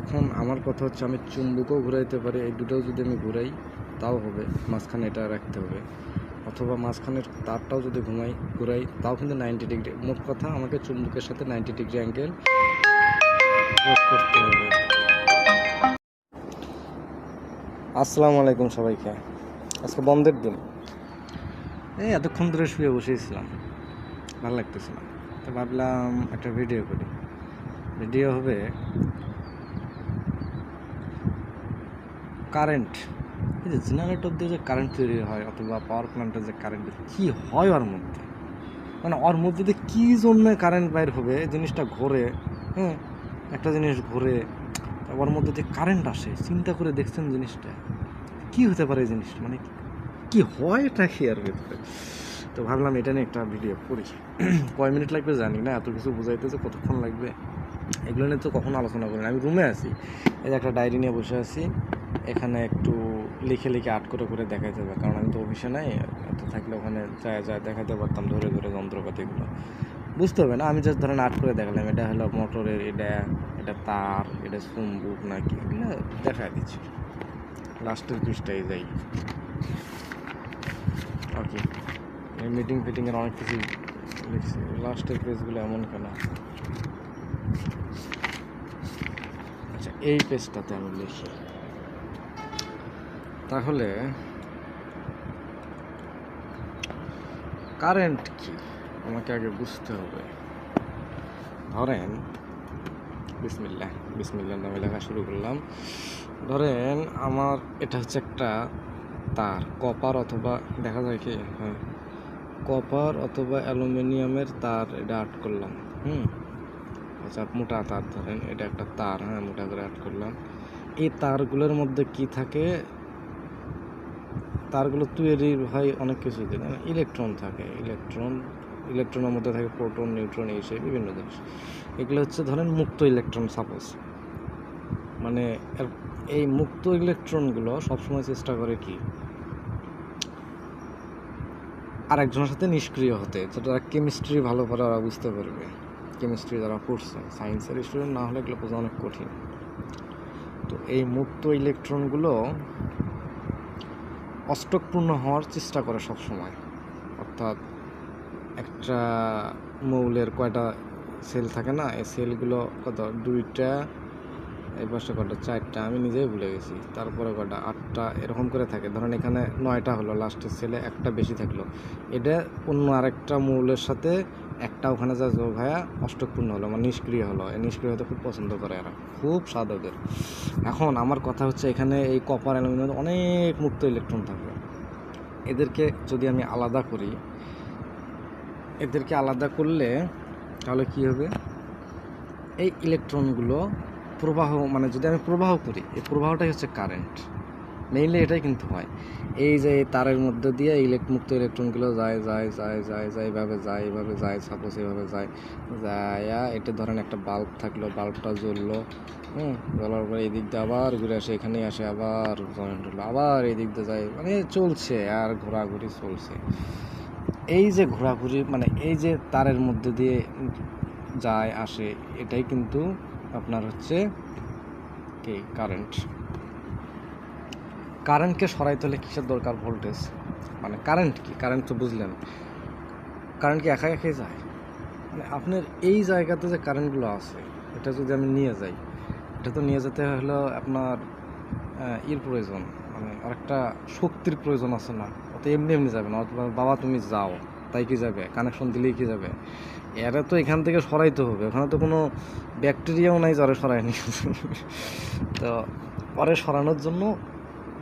এখন আমার কথা হচ্ছে আমি চুম্বকও ঘুরাইতে পারি, এই দুটোও যদি আমি ঘুরাই, তাও হবে। মাঝখানে এটা রাখতে হবে। অথবা মাঝখানের তারটাও যদি ঘুমাই, ঘুরাই, তাও কিন্তু নাইনটি ডিগ্রি মোট কথা আমাকে চুম্বকের সাথে নাইনটি ডিগ্রি অ্যাঙ্গেল করতে হবে। আসসালামু আলাইকুম সবাইকে। আজকে বন্ধের দিন। এই এতক্ষণ ধরে শুয়ে বসেছিলাম। ভালো লাগতেছিল তো ভাবলাম একটা ভিডিও করি। ভিডিও হবে কারেন্ট এই যে জেনারেটর দিয়ে যে কারেন্ট তৈরি হয় অথবা পাওয়ার প্ল্যান্টের যে কারেন্ট কী হয় ওর মধ্যে? মানে ওর মধ্যে দিয়ে কী জন্য কারেন্ট বাইর হবে? জিনিসটা ঘোরে হ্যাঁ? একটা জিনিস ঘোরে ওর মধ্যে যে কারেন্ট আসে, চিন্তা করে দেখছেন জিনিসটা? কী হতে পারে জিনিসটা? মানে কি হয় এটা কি আর ভিতরে? তো ভাবলাম এটা নিয়ে একটা ভিডিও করি। কয় মিনিট লাগবে জানি না, এত কিছু বুঝাইতে যে কতক্ষণ লাগবে? এগুলো নিয়ে তো কখনো আলোচনা করি না আমি রুমে আছি। এই যে একটা ডায়েরি নিয়ে বসে আছি। এখানে একটু লিখে লিখে আর্ট করে করে দেখাইতে হবে। কারণ আমি তো অফিসে নাই। এত থাকলে ওখানে যায় যায় দেখাতে পারতাম ধরে ধরে যন্ত্রপাতিগুলো বুঝতে হবে না? আমি জাস্ট ধরেন আর্ট করে দেখালাম। এটা হলো মোটরের এটা এটা তার, এটা চুম্বুক নাকি? এগুলো দেখা দিচ্ছি। লাস্টের পৃষ্ঠায় যাই। ওকে মিটিং ফিটিংয়ের অনেক কিছু লিখছি। লাস্টের পেজগুলো এমন কেন? এই পেজটাতে আমি লিখি। তাহলে কারেন্ট কি? আমাকে আগে বুঝতে হবে। ধরেন, বিসমিল্লাহ বিসমিল্লার নামে লেখা শুরু করলাম। ধরেন, আমার এটা হচ্ছে একটা তার কপার অথবা, দেখা যায় কি? হ্যাঁ কপার অথবা অ্যালুমিনিয়ামের তার, এটা আর্ট করলাম। হুম? আচ্ছা মোটা তার ধরেন, এটা একটা তার হ্যাঁ মোটা করে আর্ট করলাম। এই তারগুলোর মধ্যে কি থাকে? তারগুলো তৈরি হয় অনেক কিছু দিয়ে ইলেকট্রন থাকে ইলেকট্রন ইলেকট্রনের মধ্যে থাকে প্রোটন নিউট্রন এই সেই বিভিন্ন জিনিস। এগুলো হচ্ছে ধরেন মুক্ত ইলেকট্রন সাপোজ মানে এই মুক্ত ইলেকট্রনগুলো সবসময় চেষ্টা করে কি? আরেকজনের সাথে নিষ্ক্রিয় হতে যারা কেমিস্ট্রি ভালো করে ওরা বুঝতে পারবে। কেমিস্ট্রি যারা পড়ছে সায়েন্সের স্টুডেন্ট না হলে এগুলো বোঝা অনেক কঠিন। তো এই মুক্ত ইলেকট্রনগুলো অষ্টকপূর্ণ হওয়ার চেষ্টা করে সব সময় অর্থাৎ একটা মৌলের কয়টা সেল থাকে না, এই সেলগুলো কত? দুইটা, এই পাশে কটা চারটা, আমি নিজেই ভুলে গেছি। তারপরে কটা আটটা, এরকম করে থাকে। ধরেন এখানে নয়টা হলো লাস্টের সেলে একটা বেশি থাকল। এটা অন্য আরেকটা মৌলের সাথে একটা ওখানে যা যোগ হয়ে অষ্টকপূর্ণ হলো মানে নিষ্ক্রিয় হলো। এই নিষ্ক্রিয় হতে খুব পছন্দ করে এরা, খুব স্বাদ ওদের এখন আমার কথা হচ্ছে এখানে এই কপার অ্যালুমিনিয়াম অনেক মুক্ত ইলেকট্রন থাকবে এদেরকে যদি আমি আলাদা করি, এদেরকে আলাদা করলে তাহলে কি হবে? এই ইলেকট্রনগুলো প্রবাহ মানে যদি আমি প্রবাহ করি, এই প্রবাহটাই হচ্ছে কারেন্ট মেইনলি এটাই কিন্তু হয়। এই যে তারের মধ্যে দিয়ে ইলেক মুক্ত ইলেকট্রনগুলো যায় যায় যায় যায় যায়, এভাবে যায় এভাবে যায় সাপোজ এভাবে যায় যায় এটা ধরেন একটা বাল্ব থাকল বাল্বটা জ্বললো, হুম, জ্বলার পরে এদিক দিয়ে আবার ঘুরে আসে এখানে আসে, আবার জয়েন্ট হলো আবার এদিক দিয়ে যায় মানে চলছে আর ঘোরাঘুরি চলছে। এই যে ঘোরাঘুরি মানে এই যে তারের মধ্যে দিয়ে যায়, আসে, এটাই কিন্তু আপনার হচ্ছে কি কারেন্ট কারেন্টকে সরাইতে হলে কিসের দরকার ভোল্টেজ? মানে কারেন্ট কি? কারেন্ট তো বুঝলেন। কারেন্ট কি একা একাই যায়? মানে আপনার এই জায়গাতে যে কারেন্টগুলো আছে, এটা যদি আমি নিয়ে যাই, এটা তো নিয়ে যেতে হলো আপনার ইর প্রয়োজন মানে আরেকটা শক্তির প্রয়োজন আছে না? অত এমনি এমনি যাবে না। বাবা, তুমি যাও। তাই কি যাবে? কানেকশন দিলেই কি যাবে? এরা তো এখান থেকে সরাইতে হবে। ওখানে তো কোনো ব্যাকটেরিয়াও নাই জ্বরে সরায়নি। তো, পরে সরানোর জন্য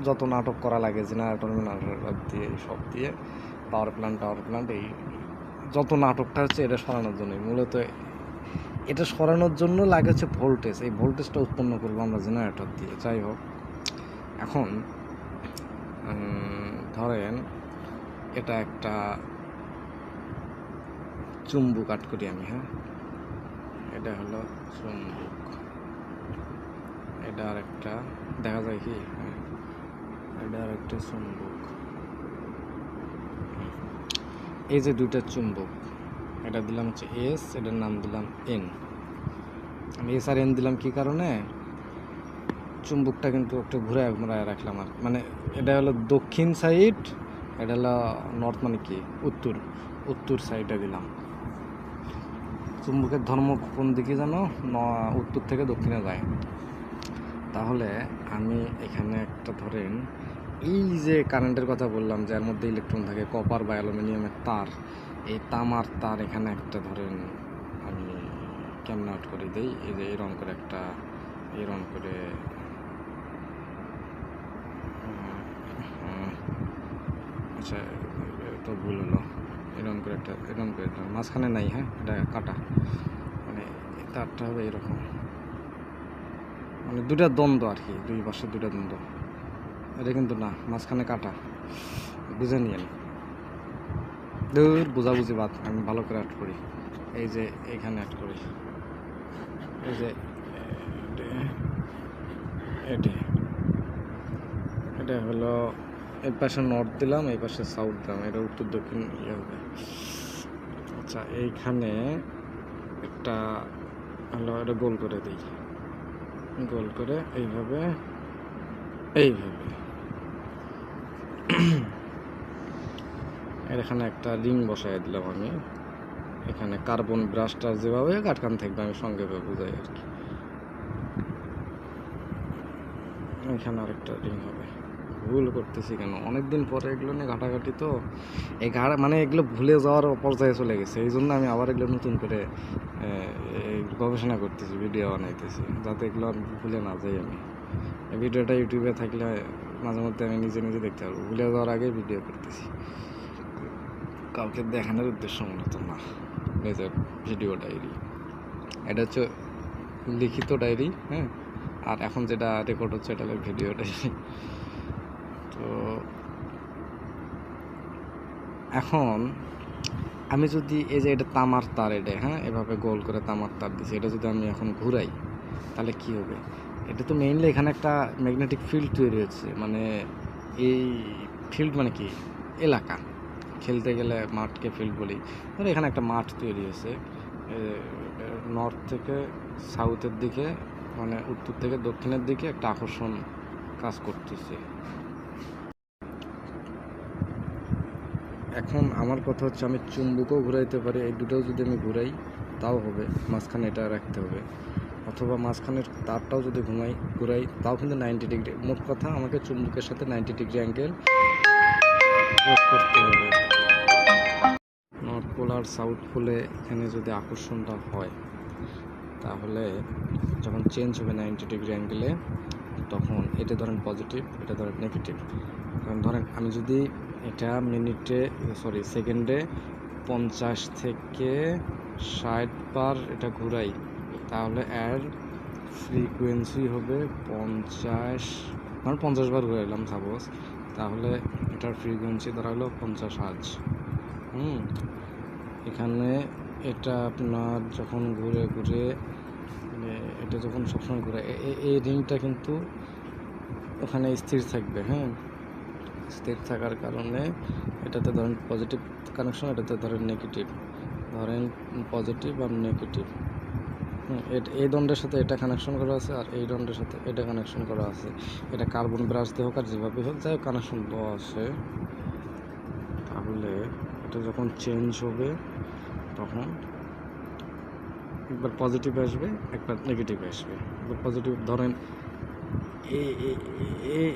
যত নাটক করা লাগে জেনারেটর মিনারেটর দিয়ে সব দিয়ে পাওয়ার প্ল্যান্ট টাওয়ার প্ল্যান্ট এই যত নাটকটা হচ্ছে এটা সরানোর জন্যই। মূলত এটা সরানোর জন্য লাগে হচ্ছে ভোল্টেজ এই ভোল্টেজটা উৎপন্ন করব আমরা জেনারেটর দিয়ে। যাই হোক, এখন ধরেন এটা একটা চুম্বুক আট করি আমি হ্যাঁ? এটা হলো চুম্বুক। এটা আর একটা দেখা যায় কি? এটা একটা চুম্বক। এই যে দুইটা চুম্বক, এটা দিলাম হচ্ছে এস এটার নাম দিলাম এন আমি এস আর এন দিলাম কি কারণে? চুম্বকটা কিন্তু একটু ঘুরে ঘুরায় রাখলাম আর মানে এটা হলো দক্ষিণ সাইড এটা হলো নর্থ মানে কি? উত্তর উত্তর সাইডে দিলাম। চুম্বকের ধর্ম কোন দিকে জানো? উত্তর থেকে দক্ষিণে যায়। তাহলে আমি এখানে একটা ধরেন এই যে কারেন্টের কথা বললাম যার মধ্যে ইলেকট্রন থাকে কপার বা অ্যালুমিনিয়ামের তার, এই তামার তার এখানে একটা ধরেন আমি কেমন আউট করে দিই, এই যে এরম করে একটা এরম করে আচ্ছা তো ভুল হলো। এরম করে একটা এরম করে মাঝখানে নাই হ্যাঁ এটা কাটা। মানে তারটা হবে এরকম। মানে দুটা দ্বন্দ্ব আর কি, দুই পাশে দুটা দ্বন্দ্ব। এটা কিন্তু না, মাঝখানে কাটা। বুঝে নিয়েন। দূর বোঝাবুঝি বাদ, আমি ভালো করে অ্যাড করি। এই যে এখানে অ্যাড করি। এই যে এটা। এটা হলো এই পাশে নর্থ দিলাম, এই পাশে সাউথ দিলাম। এটা উত্তর দক্ষিণ ইয়ে হবে। আচ্ছা এইখানে একটা হলো, এটা গোল করে দিই। গোল করে এইভাবে এইভাবে। এর এখানে একটা রিং বসাই দিলাম আমি। এখানে কার্বন ব্রাশটা যেভাবে কাটকান থাকবে, আমি সঙ্গে বুঝাই আর কি। এখানে আরেকটা রিং হবে। ভুল করতেছি কেন? অনেকদিন পরে এগুলো নিয়ে ঘাটাঘাটি তো। এই ঘাড়া মানে এগুলো ভুলে যাওয়ার পর্যায়ে চলে গেছে। এই জন্য আমি আবার এগুলো নতুন করে গবেষণা করতেছি, ভিডিও বানাইতেছি। যাতে এগুলো আর ভুলে না যাই আমি। ভিডিওটা ইউটিউবে থাকলে মাঝে মধ্যে আমি নিজে নিজে দেখতে পারব। ভুলে যাওয়ার আগে ভিডিও করতেছি। কাউকে দেখানোর উদ্দেশ্য মূলত না। নিজের ভিডিও ডায়েরি এটা হচ্ছে লিখিত ডায়েরি হ্যাঁ? আর এখন যেটা রেকর্ড হচ্ছে এটা ভিডিও ডায়েরি তো এখন আমি যদি এই যে এটা তামার তার এটা হ্যাঁ? এভাবে গোল করে তামার তার দিছি, এটা যদি আমি এখন ঘুরাই, তাহলে কি হবে? এটা তো মেইনলি এখানে একটা ম্যাগনেটিক ফিল্ড তৈরি হচ্ছে মানে এই ফিল্ড মানে কি? এলাকা। খেলতে গেলে মাঠকে ফিল্ড বলি। ধরো এখানে একটা মাঠ তৈরি হয়েছে। নর্থ থেকে সাউথের দিকে মানে উত্তর থেকে দক্ষিণের দিকে একটা আকর্ষণ কাজ করতেছে। এখন আমার কথা হচ্ছে আমি চুম্বকও ঘুরাইতে পারি, এই দুটোও যদি আমি ঘুরাই, তাও হবে, মাঝখানে এটা রাখতে হবে। অথবা মাঝখানের তারটাও যদি ঘুমাই, ঘুরাই, তাও কিন্তু নাইনটি ডিগ্রি মোট কথা আমাকে চুম্বকের সাথে নাইনটি ডিগ্রি অ্যাঙ্গেল করতে হবে। পোল আর সাউথ পোলে এখানে যদি আকর্ষণটা হয়, তাহলে যখন চেঞ্জ হবে নাইনটি ডিগ্রি অ্যাঙ্গেলে তখন এটা ধরেন পজিটিভ এটা ধরেন নেগেটিভ কারণ ধরেন আমি যদি এটা মিনিটে সরি সেকেন্ডে পঞ্চাশ থেকে ষাট বার এটা ঘুরাই, তাহলে এর ফ্রিকোয়েন্সি হবে পঞ্চাশ মানে পঞ্চাশ বার ঘুরাইলাম সাপোজ তাহলে এটার ফ্রিকোয়েন্সি হলো পঞ্চাশ হাজ হুম? এখানে এটা আপনার যখন ঘুরে ঘুরে মানে এটা যখন সবসময় ঘুরে এই রিংটা কিন্তু ওখানে স্থির থাকবে হ্যাঁ? স্থির থাকার কারণে এটাতে ধরেন পজিটিভ কানেকশন এটাতে ধরেন নেগেটিভ ধরেন পজিটিভ আর নেগেটিভ এই দণ্ডের সাথে এটা কানেকশন করা আছে আর এই দণ্ডের সাথে এটা কানেকশন করা আছে। এটা কার্বন ব্রাশ দিয়ে হোক আর যেভাবে হোক, যাই কানেকশন দেওয়া আছে। এটা যখন চেঞ্জ হবে, তখন একবার পজিটিভ আসবে, একবার নেগেটিভ আসবে। একবার পজিটিভ ধরেন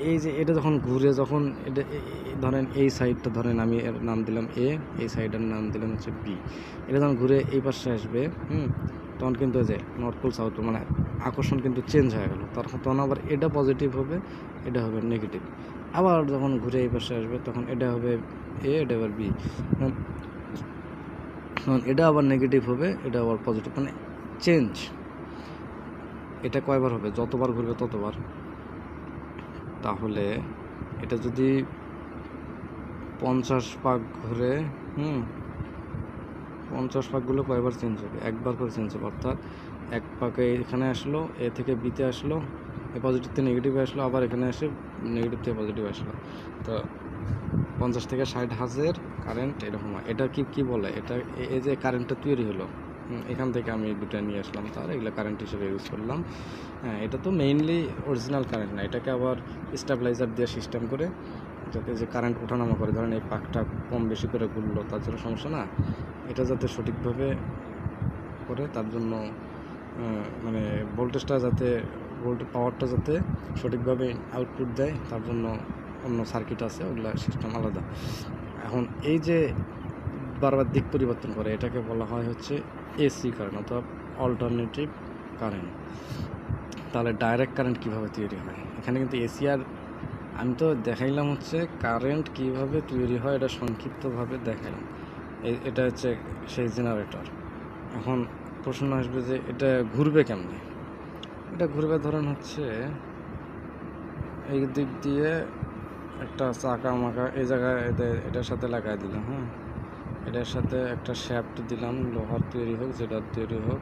এই যে এটা যখন ঘুরে যখন এটা ধরেন এই সাইডটা ধরেন আমি এর নাম দিলাম এ এই সাইডের নাম দিলাম হচ্ছে বি এটা যখন ঘুরে এই পাশে আসবে, হুম, তখন কিন্তু যে নর্থ পোল সাউথ মানে আকর্ষণ কিন্তু চেঞ্জ হয়ে গেল। তখন তখন আবার এটা পজিটিভ হবে, এটা হবে নেগেটিভ আবার যখন ঘুরে এই পাশে আসবে, তখন এটা হবে এ এটা আবার বি এটা আবার নেগেটিভ হবে, এটা আবার পজিটিভ মানে চেঞ্জ এটা কয়বার হবে? যতবার ঘুরবে ততবার। তাহলে এটা যদি পঞ্চাশ পাক ঘুরে, হুম, পঞ্চাশ পাকগুলো কয়বার চেঞ্জ হবে? একবার করে চেঞ্জ হবে, অর্থাৎ এক পাকে এখানে আসলো এ থেকে বিতে আসলো, এ পজিটিভ থেকে নেগেটিভ আসলো, আবার এখানে এসে নেগেটিভ থেকে পজিটিভ আসলো। তো পঞ্চাশ থেকে ষাট হাজার কারেন্ট এরকম হয়। এটা কি কি বলে? এটা এই যে কারেন্টটা তৈরি হলো এখান থেকে আমি দুটো নিয়ে আসলাম তার, এগুলো কারেন্ট হিসেবে ইউজ করলাম। হ্যাঁ এটা তো মেইনলি অরিজিনাল কারেন্ট না, এটাকে আবার স্টেবিলাইজার দিয়ে সিস্টেম করে যাতে যে কারেন্ট ওঠানামা করে, ধরেন এই পাকটা কম বেশি করে ঘুরলো, তার জন্য সমস্যা না। এটা যাতে সঠিকভাবে করে, তার জন্য মানে ভোল্টেজটা যাতে ভোল্টেজ পাওয়ারটা যাতে সঠিকভাবে আউটপুট দেয়, তার জন্য অন্য সার্কিট আছে, ওগুলো সিস্টেম আলাদা। এখন এই যে বারবার দিক পরিবর্তন করে, এটাকে বলা হয় হচ্ছে এসি কারেন্ট অথবা অল্টারনেটিভ কারেন্ট তাহলে ডাইরেক্ট কারেন্ট কীভাবে তৈরি হয়? এখানে কিন্তু এসি আর আমি তো দেখাইলাম হচ্ছে কারেন্ট কীভাবে তৈরি হয়, এটা সংক্ষিপ্তভাবে দেখাইলাম। এটা হচ্ছে সেই জেনারেটর এখন প্রশ্ন আসবে যে এটা ঘুরবে কেমনে? এটা ঘুরবে ধরেন হচ্ছে এই দিক দিয়ে একটা চাকা মাকা এই জায়গায় এটার সাথে লাগাই দিলাম হ্যাঁ। এটার সাথে একটা শ্যাফট দিলাম, লোহার তৈরি হোক, যেটা তৈরি হোক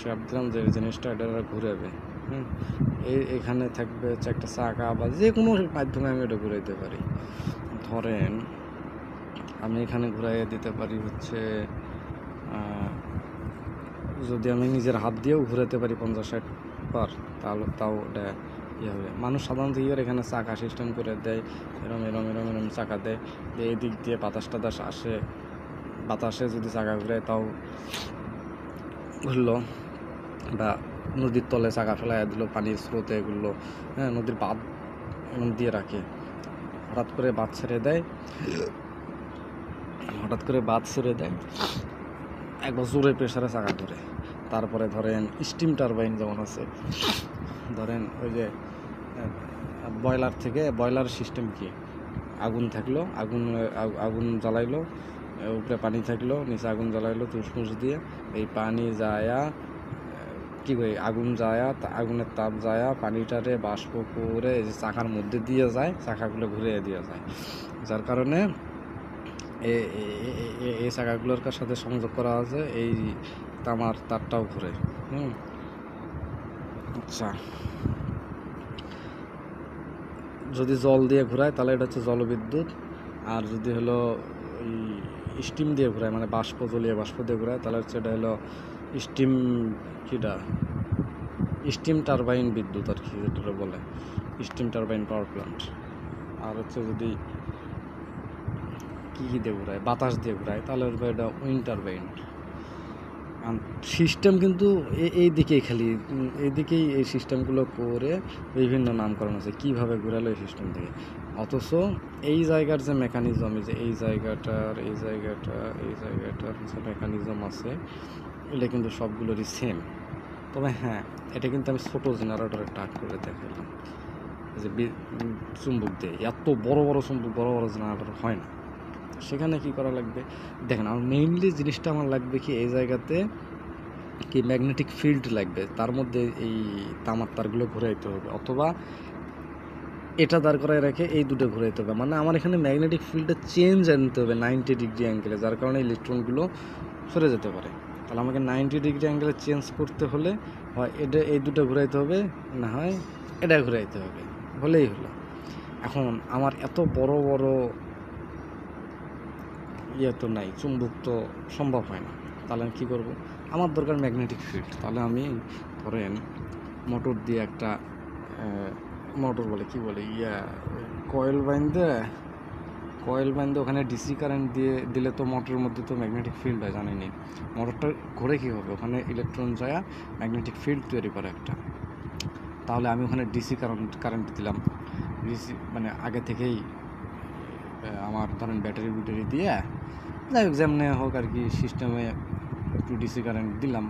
শ্যাফট দিলাম, যে জিনিসটা এটা ঘুরাবে, হুম। এই এখানে থাকবে হচ্ছে একটা চাকা বা যে কোনো মাধ্যমে আমি এটা ঘুরাইতে পারি। ধরেন, আমি এখানে ঘুরাইয়ে দিতে পারি হচ্ছে যদি আমি নিজের হাত দিয়েও ঘুরাতে পারি পঞ্চাশ ষাট বার, তাহলে তাও এটা ইয়ে হবে মানুষ সাধারণত ইয়ের এখানে চাকা সিস্টেম করে দেয়, এরম এরম এরম এরম চাকা দেয়। দিয়ে এই দিক দিয়ে বাতাস টাতাস আসে। বাতাসে যদি চাকা ঘুরে তাও ঘুরলো বা নদীর তলে চাকা ফেলাই দিল, পানির স্রোতে এগুলো হ্যাঁ নদীর বাঁধ এরম দিয়ে রাখে। হঠাৎ করে বাঁধ ছেড়ে দেয়। হঠাৎ করে বাঁধ ছেড়ে দেয়। একবার জোরে প্রেশারে চাকা ধরে। তারপরে ধরেন স্টিম টারবাইন যেমন আছে, ধরেন ওই যে বয়লার থেকে বয়লার সিস্টেম কি? আগুন থাকল, আগুন আগুন জ্বালাইলো, উপরে পানি থাকল, নিচে আগুন জ্বালাইলো, তুষমুষ দিয়ে। এই পানি যায়া, কি কই, আগুন যায়া আগুনের তাপ যায়া, পানিটারে বাষ্প করে যে চাকার মধ্যে দিয়ে যায়, চাকাগুলো ঘুরে দিয়ে যায়। যার কারণে এই চাকাগুলোর কার সাথে সংযোগ করা আছে, এই তামার তারটাও ঘুরে। হুম? আচ্ছা। যদি জল দিয়ে ঘোরায়, তাহলে এটা হচ্ছে জলবিদ্যুৎ। আর যদি হলো স্টিম দিয়ে ঘুরায় মানে বাষ্প, জলীয় বাষ্প দিয়ে ঘুরায়, তাহলে হচ্ছে এটা হলো স্টিম কিটা? স্টিম টারবাইন বিদ্যুৎ আর কি যেটা বলে। স্টিম টারবাইন পাওয়ার প্ল্যান্ট আর হচ্ছে যদি কী কী দিয়ে ঘুরায়, বাতাস দিয়ে ঘুরায়, তাহলে এটা উইন্ড টারবাইন। সিস্টেম কিন্তু এই দিকেই খালি উম, এই সিস্টেমগুলো করে বিভিন্ন নামকরণ আছে কীভাবে ঘুরালো এই সিস্টেম থেকে। অথচ এই জায়গার যে মেকানিজম যে এই জায়গাটার এই জায়গাটা এই জায়গাটার যে মেকানিজম আছে এটা কিন্তু সবগুলোরই সেম তবে হ্যাঁ এটা কিন্তু আমি ছোটো জেনারেটরে টাক করে দেখালাম। যে চুম্বক দিয়ে এত বড় বড় চুম্বক বড় বড় জেনারেটর হয় না। সেখানে কি করা লাগবে? দেখেন, আমার মেইনলি জিনিসটা আমার লাগবে কি এই জায়গাতে কি ম্যাগনেটিক ফিল্ড লাগবে। তার মধ্যে এই তামার তারগুলো ঘুরাইতে হবে অথবা এটা দাঁড় করায় রেখে এই দুটো ঘুরাইতে হবে। মানে আমার এখানে ম্যাগনেটিক ফিল্ডটা চেঞ্জ আনতে হবে নাইনটি ডিগ্রি অ্যাঙ্গেলে যার কারণে ইলেকট্রনগুলো সরে যেতে পারে। তাহলে আমাকে নাইনটি ডিগ্রি অ্যাঙ্গেলে চেঞ্জ করতে হলে হয় এটা, এই দুটো ঘুরাইতে হবে, না হয় এটা ঘুরাইতে হবে। হলেই হলো। এখন আমার এত বড় বড় ইয়ে তো নাই, চুম্বক তো সম্ভব হয় না। তাহলে আমি কী করব? আমার দরকার ম্যাগনেটিক ফিল্ড তাহলে আমি ধরেন মোটর দিয়ে একটা মোটর বলে কি বলে, ইয়া কয়েল বাইন্দে কয়েল বাইন্দে ওখানে ডিসি কারেন্ট দিয়ে দিলে তো মোটরের মধ্যে তো ম্যাগনেটিক ফিল্ড হয় জানিনি মোটরটা ঘুরে কী হবে? ওখানে ইলেকট্রন যায় ম্যাগনেটিক ফিল্ড তৈরি করে একটা। তাহলে আমি ওখানে ডিসি কারেন্ট কারেন্ট দিলাম। ডিসি মানে আগে থেকেই আমার ধরেন ব্যাটারি ব্যাটারি দিয়ে যাই হোক, যেমনি হোক আর কি সিস্টেমে একটু ডিসি কারেন্ট দিলাম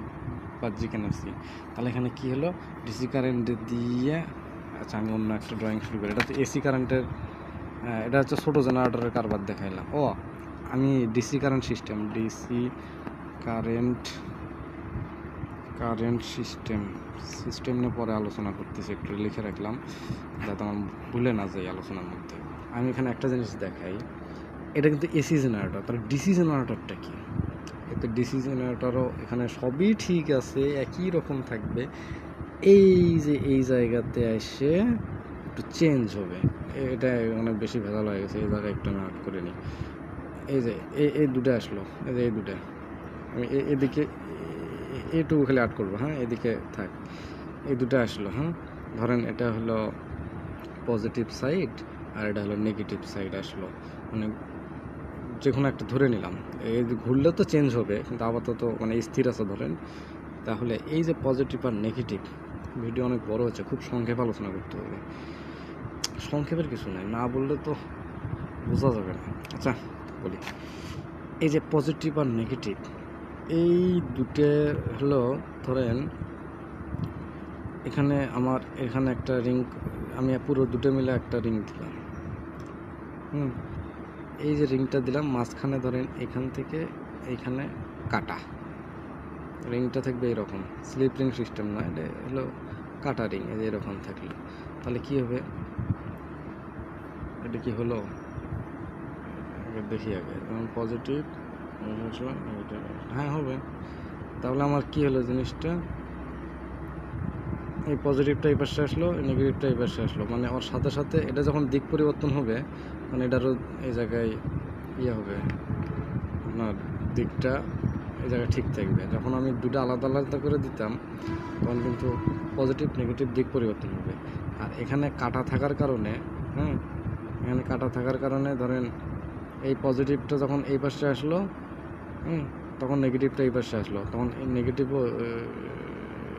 বা জিকেনএফসি তাহলে এখানে কি হলো? ডিসি কারেন্ট দিয়ে আচ্ছা আমি অন্য একটা ড্রয়িং শুরু করি। এটা তো এসি কারেন্টের এটা হচ্ছে ছোটো জেনারেটরের কারবার দেখাইলাম। ও, আমি DC current system DC current current system system নিয়ে পরে আলোচনা করতেছি, একটু লিখে রাখলাম, যাতে আমার ভুলে না যাই আলোচনার মধ্যে। আমি এখানে একটা জিনিস দেখাই। এটা কিন্তু এসি জেনারেটর তাহলে ডিসি জেনারেটরটা কি? এতে ডিসি জেনারেটরও এখানে সবই ঠিক আছে, একই রকম থাকবে। এই যে এই জায়গাতে এসে একটু চেঞ্জ হবে। এটা অনেক বেশি ভেজাল হয়ে গেছে, এই জায়গায় একটু আমি আট করে নিই। এই যে এই এই দুটো আসলো। এই যে এই দুটো। আমি এদিকে এইটুকু খালি আট করব হ্যাঁ? এদিকে থাক। এই দুটো আসলো হ্যাঁ? ধরেন এটা হলো পজিটিভ সাইড আর এটা হলো নেগেটিভ সাইড আসলো। মানে যে কোনো একটা ধরে নিলাম। এই ঘুরলে তো চেঞ্জ হবে, কিন্তু আপাতত মানে স্থির আছে ধরেন। তাহলে এই যে পজিটিভ আর নেগেটিভ ভিডিও অনেক বড় হচ্ছে, খুব সংক্ষেপ আলোচনা করতে হবে। সংক্ষেপের কিছু নাই, না বললে তো বোঝা যাবে না। আচ্ছা বলি। এই যে পজিটিভ আর নেগেটিভ এই দুটো হলো ধরেন, এখানে আমার, এখানে একটা রিং আমি পুরো দুটো মিলে একটা রিং দিলাম। হুম? এই যে রিংটা দিলাম, মাঝখানে ধরেন এখান থেকে এইখানে কাটা। রিংটা থাকবে এরকম, স্লিপ রিং সিস্টেম না, এটা হলো কাটা রিং, এই যে এরকম থাকলে। তাহলে কি হবে? এটা কি হলো? দেখি আগে, যেমন পজিটিভ হ্যাঁ হবে। তাহলে আমার কি হলো জিনিসটা? এই পজিটিভটা এই পাশে আসলো নেগেটিভটা এই পাশে আসলো। মানে ওর সাথে সাথে এটা যখন দিক পরিবর্তন হবে মানে এটারও এই জায়গায় ইয়ে হবে। আপনার দিকটা এই জায়গায় ঠিক থাকবে। যখন আমি দুটো আলাদা আলাদা করে দিতাম, তখন কিন্তু পজিটিভ নেগেটিভ দিক পরিবর্তন হবে। আর এখানে কাটা থাকার কারণে হ্যাঁ এখানে কাটা থাকার কারণে ধরেন এই পজিটিভটা যখন এই পাশে আসলো, হুম, তখন নেগেটিভটা এই পাশে আসলো, তখন এই নেগেটিভও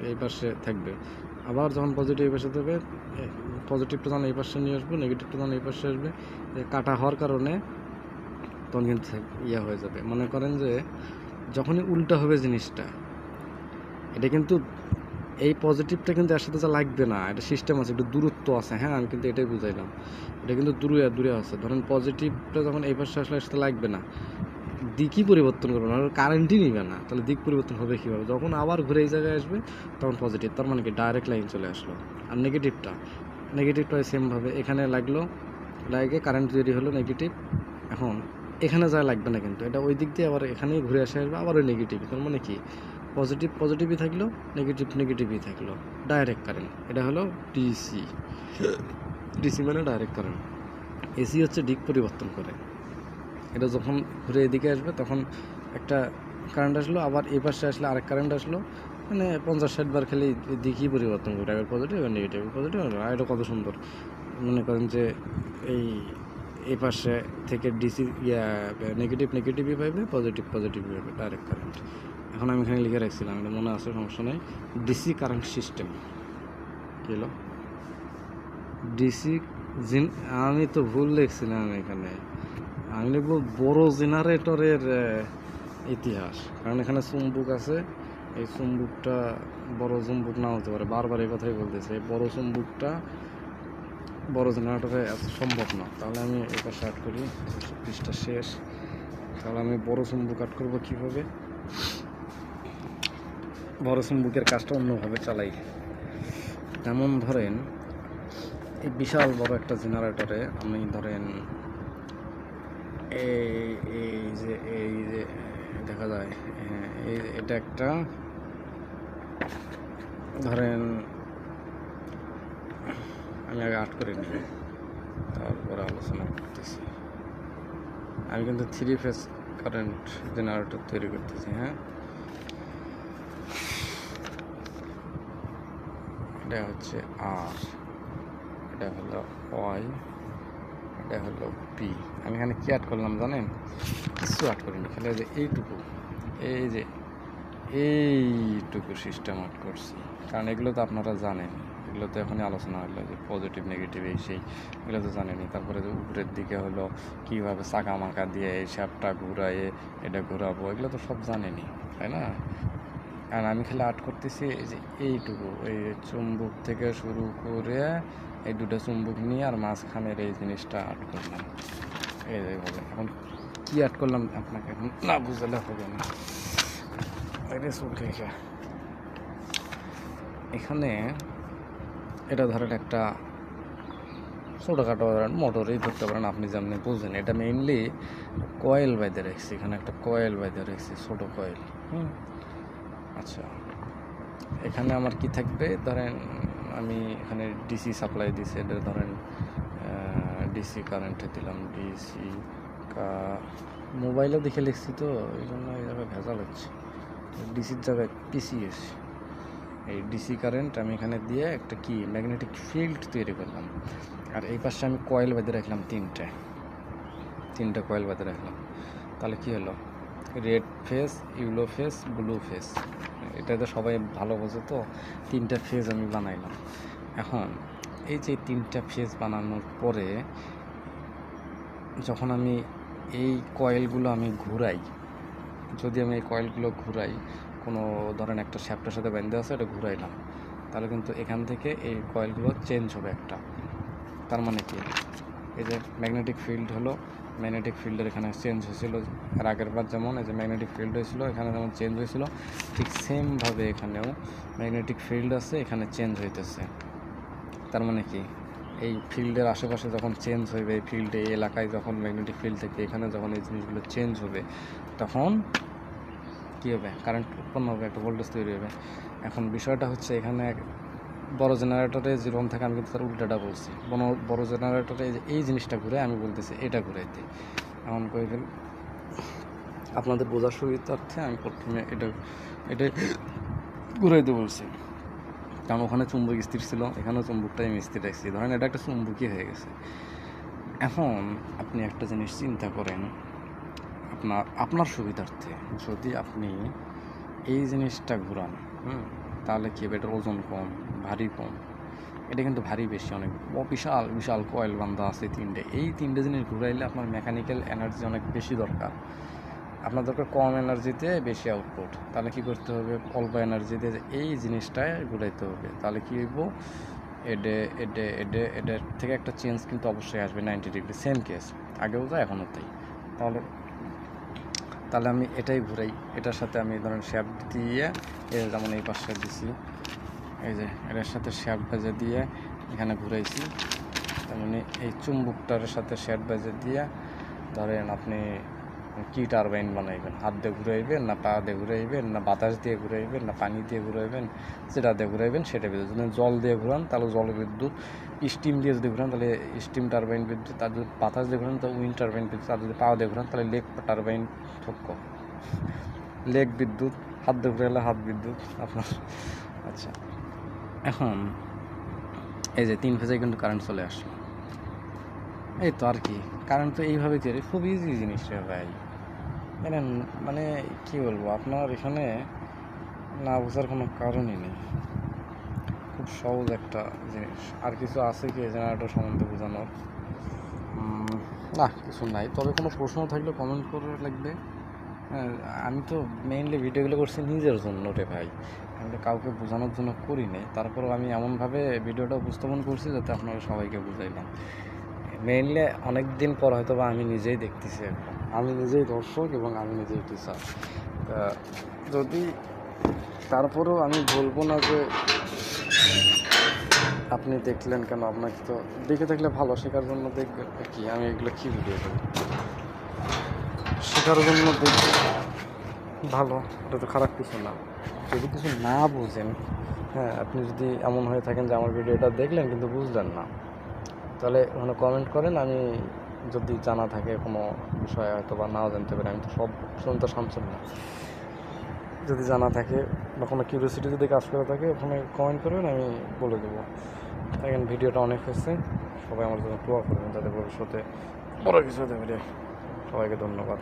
এই পাশে থাকবে। আবার যখন পজিটিভ এই পাশে দেবে পজিটিভটা যখন এই পাশে নিয়ে আসব নেগেটিভটা যখন এই পাশে আসবে কাটা হওয়ার কারণে তখন কিন্তু ইয়ে হয়ে যাবে। মনে করেন যে যখনই উল্টা হবে জিনিসটা, এটা কিন্তু এই পজিটিভটা কিন্তু এর সাথে যা লাগবে না, এটা সিস্টেম আছে, একটু দূরত্ব আছে হ্যাঁ আমি কিন্তু এটাই বুঝাইলাম। এটা কিন্তু দূরে দূরে আছে। ধরেন পজিটিভটা যখন এই পাশে আসলে সাথে লাগবে না দিকই পরিবর্তন করবে না কারেন্টই নিবে না। তাহলে দিক পরিবর্তন হবে কীভাবে? যখন আবার ঘুরে এই জায়গায় আসবে, তখন পজিটিভ তার মানে কি? ডাইরেক্ট লাইন চলে আসলো। আর নেগেটিভটা নেগেটিভটা সেমভাবে এখানে লাগল লাগে কারেন্ট তৈরি হলো নেগেটিভ এখন, এখানে যা লাগবে না কিন্তু, এটা ওই দিক দিয়ে আবার এখানেই ঘুরে আসে আসবে, আবার ওই নেগেটিভ তার মানে কি? পজিটিভ পজিটিভই থাকল নেগেটিভ নেগেটিভই থাকল। ডাইরেক্ট কারেন্ট এটা হলো ডিসি ডিসি মানে ডাইরেক্ট কারেন্ট এসি হচ্ছে দিক পরিবর্তন করে। এটা যখন ঘুরে এদিকে আসবে, তখন একটা কারেন্ট আসলো, আবার এই পাশে আসলে আরেক কারেন্ট আসলো। মানে পঞ্চাশ, ষাট বার খালি দিকই পরিবর্তন করে একবার পজিটিভ নেগেটিভ পজিটিভ আর এটা কত সুন্দর। মনে করেন যে এই এই পাশে থেকে ডিসি ইয়া নেগেটিভ নেগেটিভই পাইবে পজিটিভ পজিটিভই পাইবে ডাইরেক্ট কারেন্ট এখন আমি এখানে লিখে রাখছিলাম, এটা মনে আছে, সমস্যা নেই। ডিসি কারেন্ট সিস্টেম কী ডিসি জিন আমি তো ভুল লিখছিলাম এখানে। আমি লিখব বড় জেনারেটরের ইতিহাস। কারণ এখানে চুম্বুক আছে। এই চুম্বুকটা বড় চুম্বুক না হতে পারে। বারবার এই কথাই বলতেছে। এই বড় চুম্বুকটা বড় জেনারেটরে সম্ভব না। তাহলে আমি এটা স্টার্ট করি। পৃষ্ঠা শেষ। তাহলে আমি বড় চুম্বুক কাট করব কীভাবে? বড় চুম্বুকের কাজটা অন্যভাবে চালাই। যেমন ধরেন, এই বিশাল বড় একটা জেনারেটরে আমি ধরেন এই যে এই যে, দেখা যায় এই এটা একটা, ধরেন, আমি আগে আট করে নিই, তারপরে আলোচনা করতেছি। আমি কিন্তু থ্রি ফেস কারেন্ট জেনারেটর তৈরি করতেছি হ্যাঁ? এটা হচ্ছে আর এটা হলো ওয়াই এটা হলো পি আমি এখানে কি অ্যাড করলাম জানেন? কিছু অ্যাড করিনি, খালি যে এইটুকু। এই যে এইটুকু সিস্টেম অ্যাড করছি। কারণ এগুলো তো আপনারা জানেন। এগুলো তো এখনই আলোচনা হলো যে পজিটিভ নেগেটিভ এই সেই। এগুলো তো জানেনই। তারপরে যে উপরের দিকে হলো কীভাবে চাকা মাকা দিয়ে এই শ্যাপটা ঘুরাইয়ে এটা ঘোরাবো, এগুলো তো সব জানেনই, তাই না? আর আমি খালি আর্ট করতেছি এই যে এইটুকু, এই চুম্বক থেকে শুরু করে এই দুটো চুম্বক নিয়ে আর মাঝখানের এই জিনিসটা আর্ট করলাম। এইভাবে এখন কি আর্ট করলাম আপনাকে এখন? না, বুঝলে হবে না। এখানে এটা ধরেন একটা ছোটোখাটো মোটরই ধরতে পারেন, আপনি যেমনি বুঝেন এটা মেইনলি কয়েল বাইদে রাখছি। এখানে একটা কয়েল বাইদে রাখছি, ছোটো কয়েল হুম? আচ্ছা। এখানে আমার কি থাকবে? ধরেন আমি এখানে ডিসি সাপ্লাই দিছি, এটা ধরেন ডিসি কারেন্টে দিলাম ডিসি কা মোবাইলে দেখে লিখছি তো, এই জন্য এই জায়গায় ভেজাল হচ্ছে। ডিসির জায়গায় পিসি পিসিএস এই ডিসি কারেন্ট আমি এখানে দিয়ে একটা কি ম্যাগনেটিক ফিল্ড তৈরি করলাম। আর এই পাশে আমি কয়েল বেঁধে রাখলাম তিনটে। তিনটে কয়েল বেঁধে রাখলাম। তাহলে কি হলো? Red face yellow face blue face এটাতে সবাই ভালো বোঝে তো, তিনটা ফেজ আমি বানাইলাম। এখন এই যে তিনটা ফেজ বানানোর পরে যখন আমি এই কয়েলগুলো আমি ঘুরাই, যদি আমি এই কয়েলগুলো ঘুরাই, কোনো ধরেন একটা শ্যাপটার সাথে বেঁধে আছে এটা ঘুরাইলাম, তাহলে কিন্তু এখান থেকে এই কয়েলগুলো চেঞ্জ হবে একটা। তার মানে কি? এই যে ম্যাগনেটিক ফিল্ড হলো ম্যাগনেটিক ফিল্ডের এখানে চেঞ্জ হয়েছিল। আর আগের বার যেমন এই যে ম্যাগনেটিক ফিল্ড হয়েছিল, এখানে যেমন চেঞ্জ হয়েছিল, ঠিক সেমভাবে এখানেও ম্যাগনেটিক ফিল্ড আছে, এখানে চেঞ্জ হইতেছে। তার মানে কি? এই ফিল্ডের আশেপাশে যখন চেঞ্জ হবে এই ফিল্ডে এই এলাকায় যখন ম্যাগনেটিক ফিল্ড থেকে এখানে যখন এই জিনিসগুলো চেঞ্জ হবে, তখন কী হবে? কারেন্ট উৎপন্ন হবে, একটা ভোল্টেজ তৈরি হবে। এখন বিষয়টা হচ্ছে এখানে বড় জেনারেটরে যেরকম থাকে আমি কিন্তু তার উল্টাটা বলছি। বড় জেনারেটরে এই জিনিসটা ঘুরে আমি বলতেছি এটা ঘুরাইতে এমন করে দিন? আপনাদের বোঝার সুবিধার্থে আমি প্রথমে এটা এটা ঘুরাইতে বলছি। কারণ ওখানে চুম্বক স্থির ছিল, এখানেও চুম্বকটাই আমি স্থির রাখছি। ধরেন এটা একটা চুম্বকই হয়ে গেছে। এখন আপনি একটা জিনিস চিন্তা করেন, আপনার আপনার সুবিধার্থে যদি আপনি এই জিনিসটা ঘুরান, হুম, তাহলে কি হবে এটার ওজন কম? ভারী কম। এটা কিন্তু ভারী বেশি, অনেক বিশাল বিশাল কয়েল বান্ধা আছে তিনটে। এই তিনটে জিনিস ঘুরাইলে আপনার মেকানিক্যাল এনার্জি অনেক বেশি দরকার। আপনার দরকার কম এনার্জিতে বেশি আউটপুট তাহলে কি করতে হবে? অল্প এনার্জিতে এই জিনিসটায় ঘুরাইতে হবে। তাহলে কি হইব? এডে এডে এডে, এডের থেকে একটা চেঞ্জ কিন্তু অবশ্যই আসবে নাইনটি ডিগ্রি সেম কেস আগেও যায়, এখনও তাই। তাহলে তাহলে আমি এটাই ঘুরাই। এটার সাথে আমি ধরেন শ্যাপ দিয়ে যেমন এই পাশে দিছি। এই যে, এটার সাথে শ্যাপ বেজে দিয়ে এখানে ঘুরাইছি। তার মানে এই চুম্বুকটার সাথে শ্যাপ বেজে দিয়ে ধরেন আপনি কি টারবাইন বানাইবেন? হাত দিয়ে ঘুরাইবেন না পা দিয়ে ঘুরাইবেন না বাতাস দিয়ে ঘুরাইবেন না পানি দিয়ে ঘুরাইবেন? যেটা দিয়ে ঘুরাইবেন সেটা বিদ্যুৎ যদি জল দিয়ে ঘুরান, তাহলে জল বিদ্যুৎ। স্টিম দিয়ে যদি ঘুরান, তাহলে স্টিম টারবাইন বিদ্যুৎ। আর যদি বাতাস দিয়ে ঘুরান, তাহলে উইন্ড টারবাইন বিদ্যুৎ। আর যদি পা দিয়ে ঘুরান, তাহলে লেক টারবাইন থক্ক। লেক বিদ্যুৎ, হাত দিয়ে ঘুরাইলে হাত বিদ্যুৎ আপনার। আচ্ছা। এখন এই যে তিন ফেজে কিন্তু কারেন্ট চলে আসলো। এই তো আর কি কারেন্ট তো এইভাবে তৈরি, খুব ইজি জিনিস রে ভাই। জানেন মানে কি বলব, আপনার এখানে না বোঝার কোনো কারণই নেই। খুব সহজ একটা জিনিস। আর কিছু আছে কি জেনারেটর সম্বন্ধে বোঝানোর? না, কিছু নাই। তবে কোনো প্রশ্ন থাকলে কমেন্ট করে লাগবে। আমি তো মেইনলি ভিডিওগুলো করছি নিজের জন্য রে ভাই। আমি তো কাউকে বোঝানোর জন্য করি নাই। তারপরেও আমি এমনভাবে ভিডিওটা উপস্থাপন করছি যাতে আপনারা সবাইকে বুঝাইলাম মেইনলি অনেক দিন পর হয়তো বা আমি নিজেই দেখতেছি এখন। আমি নিজেই দর্শক এবং আমি নিজেই টিচার তা যদি তারপরেও আমি বলব না যে আপনি দেখলেন কেন, আপনাকে তো দেখে থাকলে ভালো, শেখার জন্য দেখবেন কি, আমি এগুলো কী ভিডিও করি? শেখার জন্য ভালো এটা তো খারাপ কিছু না। যদি কিছু না বুঝেন হ্যাঁ আপনি যদি এমন হয়ে থাকেন যে আমার ভিডিওটা দেখলেন কিন্তু বুঝলেন না তাহলে ওখানে কমেন্ট করেন আমি যদি জানা থাকে কোনো বিষয়ে হয়তো বা নাও জানতে পারি আমি তো সব শুনতে শামসুন না। যদি জানা থাকে বা কোনো কিউরিয়াসিটি যদি কাজ করে থাকে ওখানে কমেন্ট করবেন আমি বলে দেবো। এখন ভিডিওটা অনেক হয়েছে সবাই আমার জন্য দোয়া করবেন যাতে ভবিষ্যতে বড় কিছু হতে পারে। সবাইকে ধন্যবাদ।